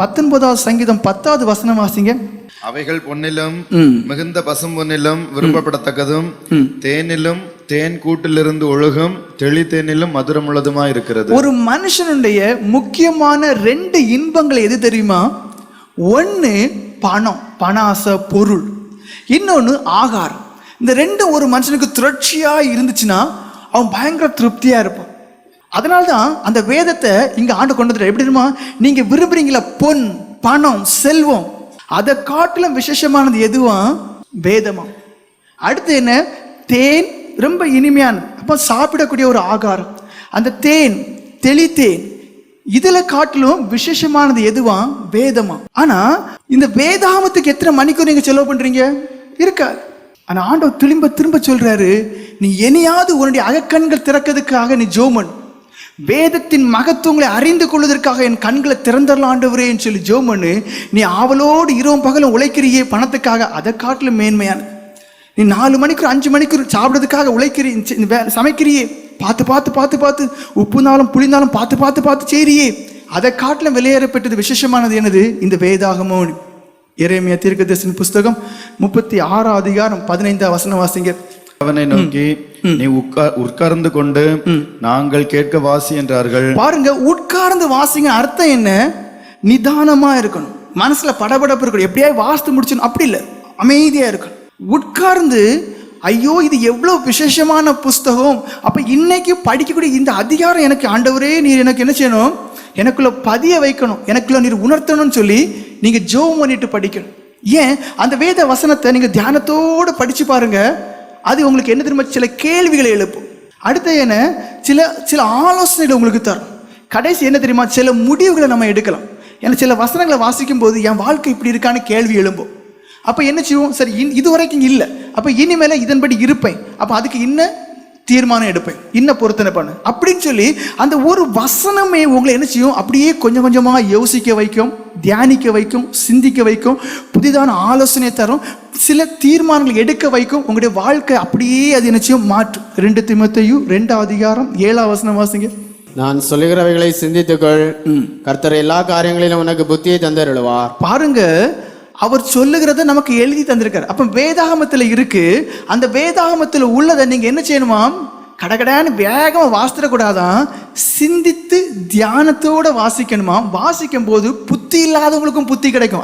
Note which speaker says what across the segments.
Speaker 1: பத்தொன்பதாவது சங்கீதம் பத்தாவது வசனம் வாசிங்க.
Speaker 2: அவைகள் பொன்னிலும். மிகுந்த பசும் பொன்னிலும் விரும்பப்படத்தக்கதும் தேனிலும் தேன் கூட்டிலிருந்து ஒழுகும் தெளி தேனிலும் மதுரமுள்ளதுமா இருக்கிறது.
Speaker 1: ஒரு மனுஷனுடைய முக்கியமான ரெண்டு இன்பங்கள் எது தெரியுமா? ஒன்று பணம் பண ஆசை பொருள். இன்னொன்று ஆகாரம். இந்த ரெண்டும் ஒரு மனுஷனுக்கு தொடர்ச்சியாக இருந்துச்சுன்னா அவன் பயங்கர திருப்தியாக இருப்பான். அதனால தான் அந்த வேதத்தை இங்கே ஆண்டு கொண்டு வந்துட்டு எப்படி தெரியுமா? நீங்கள் விரும்புகிறீங்களா பொன் பணம் செல்வம். அதை காட்டிலும் விசேஷமானது எதுவா? வேதமா. அடுத்து என்ன? தேன் ரொம்ப இனிமையான அப்போ சாப்பிடக்கூடிய ஒரு ஆகாரம். அந்த தேன் தெளித்தேன் இதில் காட்டிலும் விசேஷமானது எதுவா? வேதமா. ஆனால் இந்த வேதாமத்துக்கு எத்தனை மணிக்கு நீங்கள் செலவு பண்ணுறீங்க இருக்காது ஆனால் ஆண்டவர் திரும்ப திரும்ப சொல்கிறாரு நீ என்னையாவது உன்னுடைய அகக்கண்கள் திறக்கிறதுக்காக நீ ஜோமன். வேதத்தின் மகத்துவங்களை அறிந்து கொள்வதற்காக என் கண்களை திறந்தரலாம் என்று சொல்லி ஜோமனு நீ ஆவலோடு இரவும் பகலும் உழைக்கிறியே பணத்துக்காக அதை காட்டிலும் மேன்மையான. நீ நாலு மணிக்கு அஞ்சு மணிக்கு சாப்பிட்றதுக்காக உழைக்கிறீ சமைக்கிறியே. பார்த்து பார்த்து பார்த்து பார்த்து உப்புனாலும் புளிந்தாலும் பார்த்து பார்த்து பார்த்து செய்றியே. அதை காட்டிலும் வெளியேறப்பட்டது விசேஷமானது எனது இந்த வேதாகமோ இறைமைய தீர்க்கதரிசன புஸ்தகம் முப்பத்தி ஆறாம் அதிகாரம் பதினைந்தாம் வசன வாசிங்க.
Speaker 2: அவனை நோக்கி நீ உட்கார் உட்கார்ந்து கொண்டு நாங்கள் கேட்க வாசி என்றார்கள்.
Speaker 1: பாருங்க உட்கார்ந்து வாசிங்க அர்த்தம் என்ன? நிதானமா இருக்கணும். மனசுல படபடப்பு இருக்கணும். எப்படியா வாசித்து முடிச்சணும் அப்படி இல்லை. அமைதியா இருக்கணும். உட்கார்ந்து ஐயோ இது எவ்வளவு விசேஷமான புஸ்தகம். அப்ப இன்னைக்கு படிக்கக்கூடிய இந்த அதிகாரம் எனக்கு ஆண்டவரே நீர் எனக்கு என்ன செய்யணும்? எனக்குள்ள பதிய வைக்கணும். எனக்குள்ள நீர் உணர்த்தணும்னு சொல்லி நீங்க ஜோம் பண்ணிட்டு படிக்கணும். ஏன்? அந்த வேத வசனத்தை நீங்க தியானத்தோடு படிச்சு பாருங்க. அது உங்களுக்கு என்ன தெரியுமா? சில கேள்விகளை எழுப்பும். அடுத்து என்ன? சில சில ஆலோசனைகள் உங்களுக்கு தரும். கடைசி என்ன தெரியுமா? சில முடிவுகளை நம்ம எடுக்கலாம். ஏன்னா சில வசனங்களை வாசிக்கும் போது என் வாழ்க்கை இப்படி இருக்கான்னு கேள்வி எழும்பும். அப்போ என்ன செய்வோம்? சரி இன் இது வரைக்கும் இல்லை. அப்போ இனிமேல இதன்படி இருப்பேன். அப்போ அதுக்கு இன்னும் தீர்மானம் எடுப்பேன். இன்ன பொருத்தனை பண்ணு. அப்படின்னு சொல்லி அந்த ஒரு வசனமே உங்களை என்ன செய்யும்? அப்படியே கொஞ்சம் கொஞ்சமாக யோசிக்க வைக்கும் தியானிக்க வைக்கும் சிந்திக்க வைக்கும் புதிதான ஆலோசனை தரும் சில தீர்மானங்கள் எடுக்க வைக்கும் உங்களுடைய வாழ்க்கை அப்படியே அது என்ன செய்யும்? மாற்றும். ரெண்டு திமுத்தையும் ரெண்டாம் அதிகாரம் ஏழாம் வசனம் வாசிங்க.
Speaker 3: நான் சொல்லுகிறவைகளை சிந்தித்துக்கொள். கர்த்தர் எல்லா காரியங்களிலும் உனக்கு புத்தியை தந்தருளுவார்.
Speaker 1: பாருங்க அவர் சொல்லுகிறத நமக்கு எழுதி தந்திருக்காரு. அப்ப வேதாகமத்துல இருக்கு. அந்த வேதாகமத்துல உள்ளதை நீங்க என்ன செய்யணுமாம்? கடகடான்னு வேகமா வாசிடக்கூடாதான் சிந்தித்து தியானத்தோட வாசிக்கணுமா வாசிக்கும் போது புத்தி இல்லாதவங்களுக்கும் புத்தி கிடைக்கும்.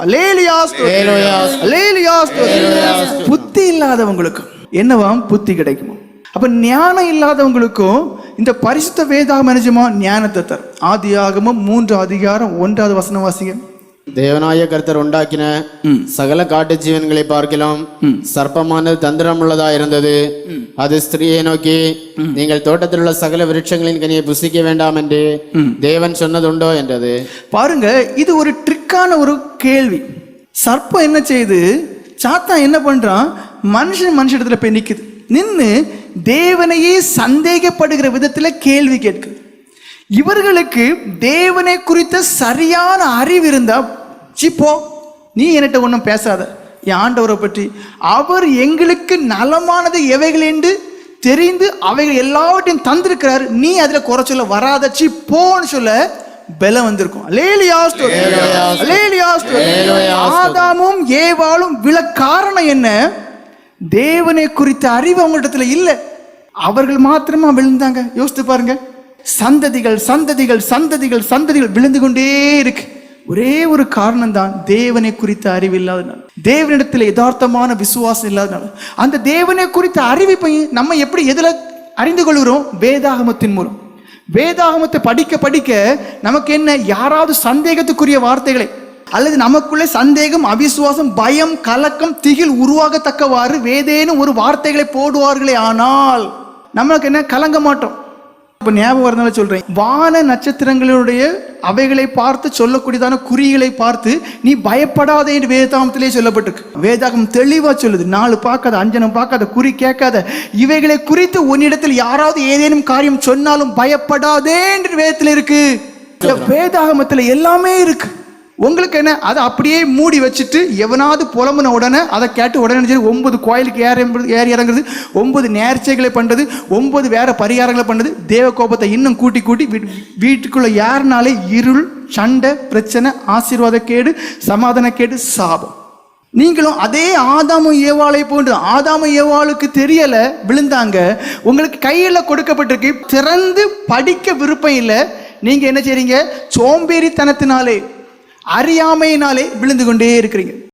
Speaker 1: புத்தி இல்லாதவங்களுக்கும் என்னவாம்? புத்தி கிடைக்குமா அப்ப ஞானம் இல்லாதவங்களுக்கும் இந்த பரிசுத்த வேதாகம் நினைச்சுமா ஞானத்தை தரும். ஆதி ஆகமம் மூன்று அதிகாரம் ஒன்றாவது வசனம் வாசிங்க.
Speaker 3: தேவனாய கர்த்தர் உண்டாக்கின சகல காட்டு ஜீவன்களை பார்க்கலாம் சர்ப்பமானது தந்திரமுள்ளதா இருந்தது. அது ஸ்திரீயை நோக்கி நீங்கள் தோட்டத்தில் உள்ள சகல விருட்சங்களின் கனியை புசிக்க வேண்டாம் என்று தேவன் சொன்னதுண்டோ என்றது.
Speaker 1: பாருங்க இது ஒரு ட்ரிக்கான ஒரு கேள்வி. சர்ப்பம் என்ன செய்யுது சாத்தா என்ன பண்றான்? மனுஷன் மனுஷ இடத்துல போய் நிக்குது. நின்று தேவனையே சந்தேகப்படுகிற விதத்துல கேள்வி கேட்குது. இவர்களுக்கு தேவனை குறித்த சரியான அறிவு இருந்தா சிப்போ நீ என்கிட்ட ஒன்றும் பேசாத. என் ஆண்டவரை பற்றி. அவர் எங்களுக்கு நலமானது எவைகள் என்று தெரிந்து அவைகள் எல்லாவற்றையும் தந்திருக்கிறார். நீ அதுல குறை சொல்ல வராத. சி போன்னு சொல்ல பலம் வந்திருக்கும். ஆதாமும் ஏவாளும் விழ காரணம் என்ன? தேவனை குறித்த அறிவு அவங்களிடத்துல இல்லை. அவர்கள் மாத்திரமா விழுந்தாங்க. யோசித்து பாருங்க. சந்ததிகள் சந்ததிகள் சந்ததிகள் சந்ததிகள் விழுந்து கொண்டே இருக்கு. ஒரே ஒரு காரணம் தான் தேவனை குறித்த அறிவு இல்லாதனால. தேவனிடத்தில் யதார்த்தமான விசுவாசம் இல்லாதனால. அந்த தேவனை குறித்த அறிவிப்பை நம்ம எப்படி எதில் அறிந்து கொள்கிறோம்? வேதாகமத்தின் மூலம். வேதாகமத்தை படிக்க படிக்க நமக்கு என்ன? யாராவது சந்தேகத்துக்குரிய வார்த்தைகளை அல்லது நமக்குள்ளே சந்தேகம் அவிசுவாசம் பயம் கலக்கம் திகில் உருவாகத்தக்கவாறு வேதேனும் ஒரு வார்த்தைகளை போடுவார்களே ஆனால் நமக்கு என்ன? கலங்க மாட்டோம். இப்போ ஞாபகம் வரதுனால சொல்கிறேன் வான நட்சத்திரங்களுடைய அவைகளை பார்த்து சொல்லக்கூடியதான குறிகளை பார்த்து நீ பயப்படாதே என்று வேதாகமத்திலே சொல்லப்பட்டிருக்கு. வேதாகம் தெளிவா சொல்லுது. நாலு பார்க்காத அஞ்சனம் பார்க்காத குறி கேட்காத இவைகளை குறித்து உன்னிடத்தில் யாராவது ஏதேனும் காரியம் சொன்னாலும் பயப்படாதே என்று வேதத்தில் இருக்கு. வேதாகமத்தில் எல்லாமே இருக்கு. உங்களுக்கு என்ன? அதை அப்படியே மூடி வச்சுட்டு எவனாவது புலம்புன உடனே அதை கேட்டு உடனே சரி ஒன்பது கோயிலுக்கு ஏற ஏறி இறங்குறது ஒன்பது நேர்ச்சைகளை பண்ணுறது ஒன்பது வேற பரிகாரங்களை பண்ணுறது தேவ கோபத்தை இன்னும் கூட்டி கூட்டி வீட்டு வீட்டுக்குள்ளே யாருனாலே இருள் சண்டை பிரச்சனை ஆசீர்வாத கேடு சமாதான கேடு சாபம். நீங்களும் அதே ஆதாமும் ஏவாளை போன்று ஆதாமும் ஏவாளுக்கு தெரியலை விழுந்தாங்க. உங்களுக்கு கையில் கொடுக்கப்பட்டிருக்கு திறந்து படிக்க விருப்பம் இல்லை. நீங்கள் என்ன செய்றீங்க? சோம்பேறித்தனத்தினாலே அறியாமையினாலே விழுந்து கொண்டே இருக்கிறீங்க.